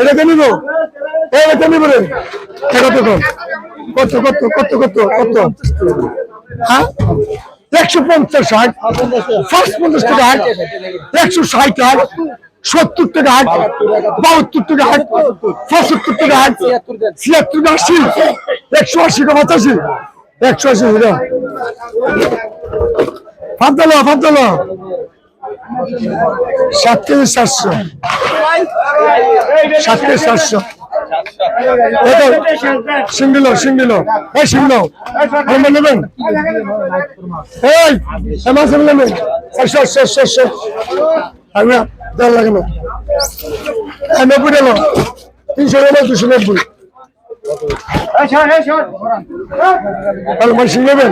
এটা কে নিব? এটা কত কত কত কত কত কত? হ্যাঁ? একশো পঞ্চাশ ষাট ফার্স্ট পঞ্চাশ টাকা হাট একশো ষাট হাট সত্তর টাকা হাট বাহাত্তর টাকা হাট পঁচাত্তর টাকা হাট ছিয়াত্তর টাকা আশি। একশো আশি টাকা পঁচাশি। একশো আশি টাকা। ফাঁদালো সাত কেজি সাতশো সাত কেজি সাতশো সিঙ্গিল সিঙ্গিল এই সিঙ্গিল আমরা নেবেন এই মাছ নেবেন চারশো চারশো চারশো আমি দেড় লাগে না এই নব্বই এলো তিনশো এলো দুশো নব্বই তাহলে মাছ নেবেন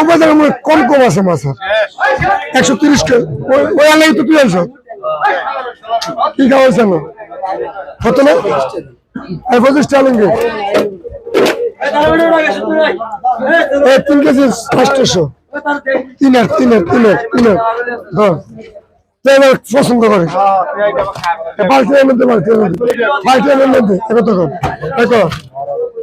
মধ্যে কম কম আছে মাছ একশো তিরিশ ওই- আলাই তো তুই আনছো। কি খাওয়া না কত না? তিন পছন্দ করে? মধ্যে মধ্যে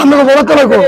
আমরা বড় তলা কো